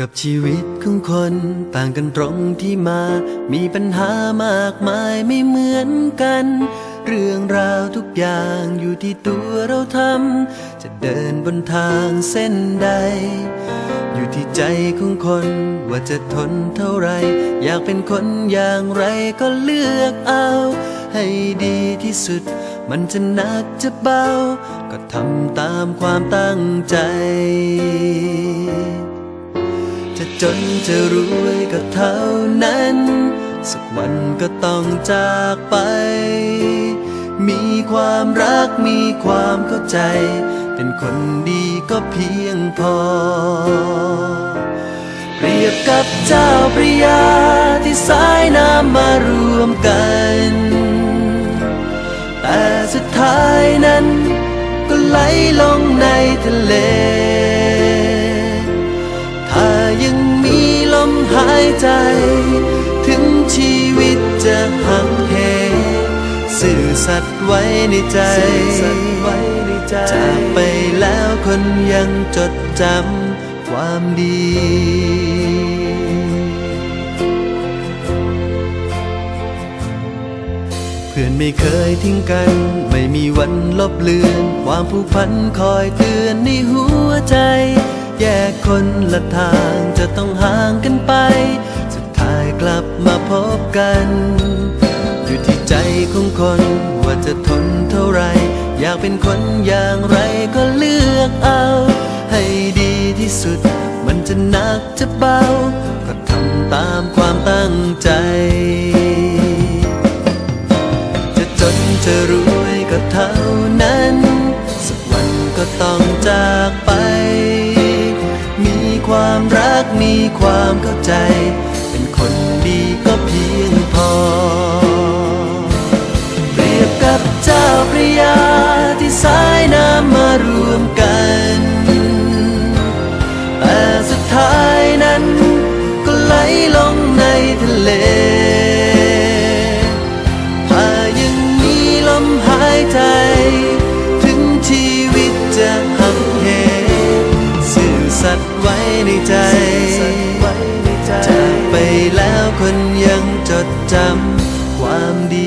กับชีวิตของคนต่างกันตรงที่มา มีปัญหามากมายไม่เหมือนกัน เรื่องราวทุกอย่างอยู่ที่ตัวเราทำ จะเดินบนทางเส้นใด อยู่ที่ใจของคนว่าจะทนเท่าไร อยากเป็นคนอย่างไรก็เลือกเอา ให้ดีที่สุด มันจะหนักจะเบา ก็ทำตามความตั้งใจ จนจะรวยก็เท่านั้น สักวันก็ต้องจากไป มีความรักมีความเข้าใจ เป็นคนดีก็เพียงพอ เปรียบกับเจ้าพระยาที่สายน้ำมารวมกัน แต่สุดท้ายนั้นก็ไหลลงในทะเลายใจ ถึงชีวิตจะหักเหสื่อสัตย์ไว้ในใจ จากไปแล้วคนยังจดจำความดีเพื่อนไม่เคยทิ้งกัน ไม่มีวันลบเลือน ความผูกพันคอยเตือนในหัวใจ แยกคนละทางจะต้องห่างกันไป กัน อยู่ที่ใจของคนว่าจะทนเท่าไร อยากเป็นคนอย่างไรก็เลือกเอา ให้ดีที่สุด มันจะหนักจะเบา ก็ทำตามความตั้งใจ จะจนจะรวยก็เท่านั้น สักวันก็ต้องจากไป มีความรักมีความเข้าใจ เป็นคน เพียงพอ เปรียบกับเจ้าพระยาที่สายน้ำมารวมกัน แต่สุดท้ายนั้นก็ไหลลงในทะเล ถ้ายังมีลมหายใจ ถึงชีวิตจะหักเหสื่อสัตย์ไว้ในใจจากไปแล้วคน จดจำความดี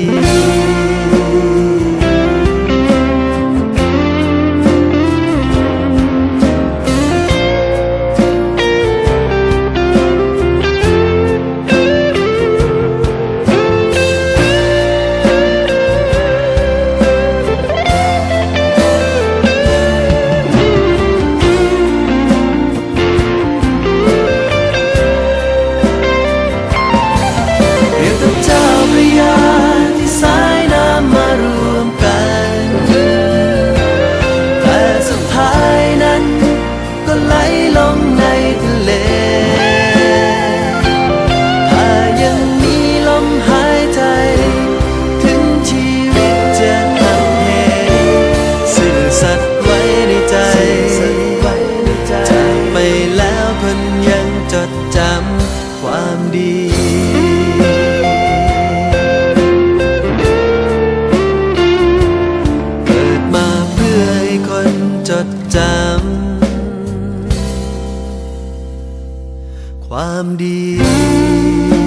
ความดี